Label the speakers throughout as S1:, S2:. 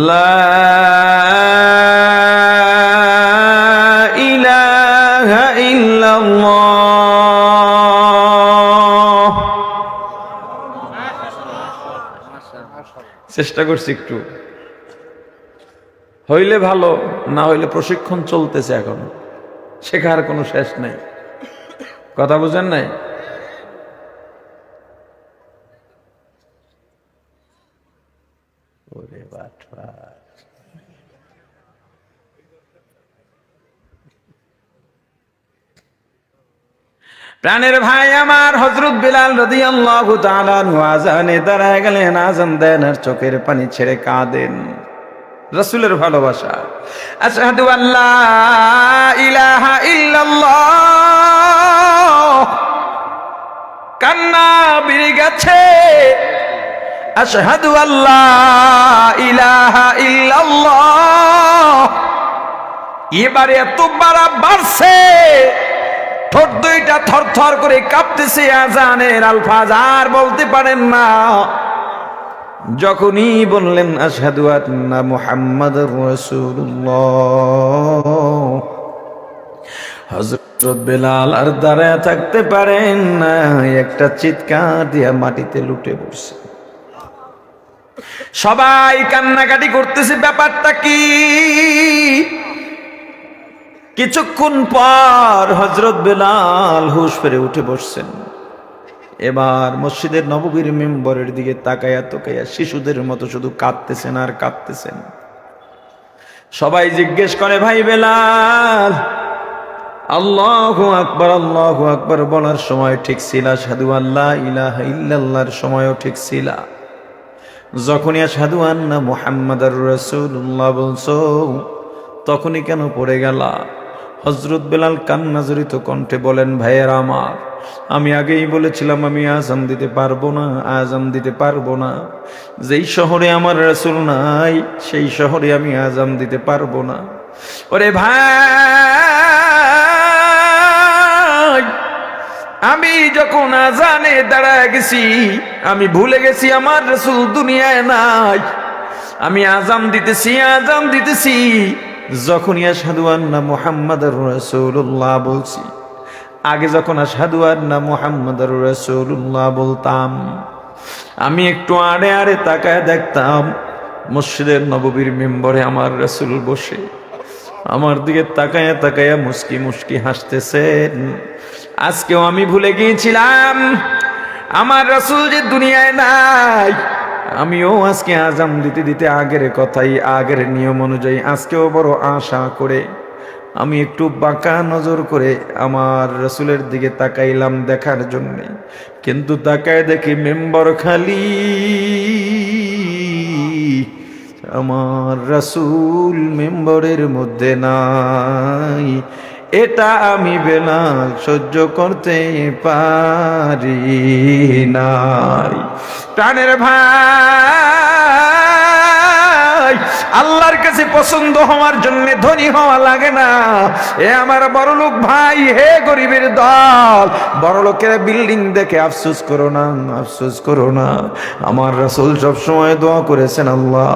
S1: لا إله إلا الله চেষ্টা করছি একটু হইলে ভালো না হইলে প্রশিক্ষণ চলতেছে এখন শেখার কোনো শেষ নাই কথা বুঝেন নাই ওরে বাটুয়া। প্রাণের ভাই আমার হজরত বিলাল রদি আল্লাহ আজানে দাঁড়ায় গেলেন, আজান দেন আর চোখের পানি ছেড়ে কাঁদেন। রসুলের ভালোবাসা। আশহাদু আল্লাহ ইলাহা ইল্লাল্লাহ। কান্না বেড়ে গেছে। আশহাদু আল্লাহ ইলাহা ইল্লাল্লাহ। এবারে এত বাড়া বাড়ছে। ঠোঁট দুইটা থর করে কাঁপতেছে আজানের আলফাজ, আর বলতে পারেন না। যখনই বললেন, আশহাদু আন্না মুহাম্মাদুর রাসূলুল্লাহ। হযরত বেলাল আর দাঁড়ায় থাকতে পারেন না, একটা চিৎকার দিয়া মাটিতে লুটে পড়ছে। সবাই কান্নাকাটি করতেছে, ব্যাপারটা কি? কিছুক্ষণ পর হজরত বেলাল হুশ ফেরে উঠে বসছেন। এবার মসজিদের নববীর মেম্বরের দিকে তাকায়া তোকাইয়া শিশুদের মতো শুধু কাঁদতেছেন আর কাঁদতেছেন। সবাই জিজ্ঞেস করে, ভাই বেলাল, আল্লাহ আকবর আল্লাহ আকবর। বলার সময় ঠিক ছিল সাধু আল্লাহ ইলাহা ইল্লাল্লাহর সময়ও ঠিক ছিল। যখনই সাধু আন্না মুহাম্মদ রসুল্লাহ বলছো, তখনই কেন পড়ে গেলা? হজরত বেলাল কান্না জড়িত কণ্ঠে বলেন, ভাইয়ের আমার, আমি আগেই বলেছিলাম আমি আজান দিতে পারব না আজান দিতে পারব না। যেই শহরে আমার রসুল নাই, সেই শহরে আমি আজান দিতে পারব না। ওরে ভাই! আমি যখন আজানে দাঁড়ায় গেছি, আমি ভুলে গেছি আমার রসুল দুনিয়ায় নাই। আমি আজাম দিতেছি আজাম দিতেছি। যখনই আসাদু আন্না মোহাম্মদ রসুল্লাহ বলছি, আগে যখন আসাদু আন্না মোহাম্মদ রসুল্লাহ বলতাম, আমি একটু আড়ে আড়ে তাকায় দেখতাম, মসজিদের নববীর মেম্বরে আমার রসুল বসে। আমার দিকে তাকায়া তাকায়া মুস্কি মুস্কি হাসতেছেন। আজকেও আমি ভুলে গিয়েছিলাম, আমার রাসূল যে দুনিয়ায় নাই, আমিও আজকে আজাম দিতে দিতে আগের কথাই, আগের নিয়ম অনুযায়ী আজকেও বড় আশা করে আমি একটু বাঁকা নজর করে আমার রসুলের দিকে তাকাইলাম দেখার জন্যে। কিন্তু তাকায় দেখি মেম্বার খালি, আমার রসুল মেম্বরের মধ্যে নাই। এটা আমি বেলাল সহ্য করতে পারি নাই। প্রাণের ভাই আল্লাহর কাছে পছন্দ হওয়ার জন্য ধনী হওয়া লাগে না। এ আমার বড়লোক ভাই, হে গরিবের দল, বড়লোকের বিল্ডিং দেখে আফসোস করো না, আফসোস করো না। আমার রাসূল সব সময় দোয়া করেছেন, আল্লাহ,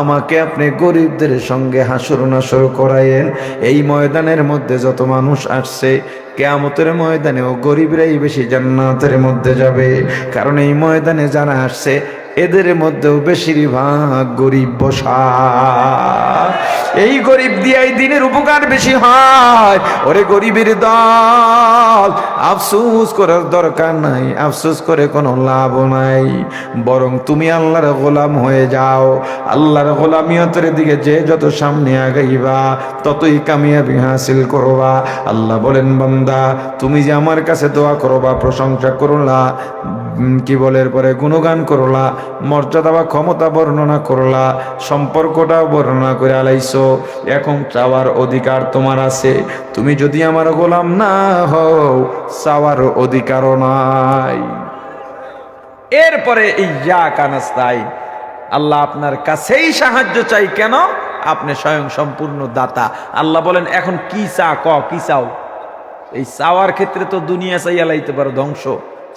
S1: আমাকে আপনি গরিবদের সঙ্গে হাসর নাসর করায়েন। এই ময়দানের মধ্যে যত মানুষ আসছে, কেয়ামতের ময়দানেও গরিবরাই বেশি জান্নাতের মধ্যে যাবে। কারণ এই ময়দানে যারা আসছে এদের মধ্যেও বেশিরভাগ গরিব বসা। এই গরিব দিয়াই দিনের উপকার বেশি হয়। ওরে গরিবের দল, আফসুস করার দরকার নাই, আফসুস করে কোনো লাভ নাই। বরং তুমি আল্লাহর গোলাম হয়ে যাও। আল্লাহর গোলামিয়তের দিকে যে যত সামনে আগাইবা, ততই কামিয়াবি হাসিল করবা। আল্লাহ বলেন, বান্দা, তুমি যে আমার কাছে দোয়া করবা, প্রশংসা করলা কি বলের পরে গুণগান করলা মর্যাদা বা ক্ষমতা বর্ণনা করলা সম্পর্কটাও বর্ণনা করে আলাইছো। এখন চাওয়ার অধিকার তোমার আছে। তুমি যদি আমার গোলাম না হও, চাওয়ার অধিকারও নাই। এরপরে ইয়া কানাস্তাই আল্লাহ আপনার কাছেই সাহায্য চাই। কেন? আপনি স্বয়ং সম্পূর্ণ দাতা। আল্লাহ বলেন, এখন কি চা? ক, কি চাও? এই চাওয়ার ক্ষেত্রে তো দুনিয়া চাইয়া লাইতে পারো, ধ্বংস।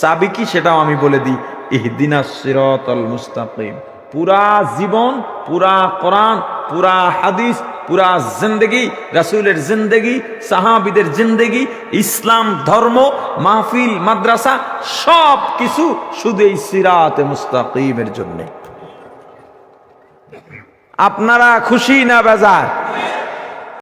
S1: চাবি কি? সেটাও আমি বলে দিই। ইহদিনা সিরাতাল মুস্তাকিম। পুরা জীবন, পুরা কোরআন, পুরা হাদিস, পুরা জিন্দগি, রাসূলের জিন্দগি, সাহাবিদের জিন্দগি, ইসলাম, ধর্ম, মাহফিল, মাদ্রাসা সব কিছু শুধু এই সিরাতে মুস্তাকিমের জন্য। আপনারা খুশি না বেজার?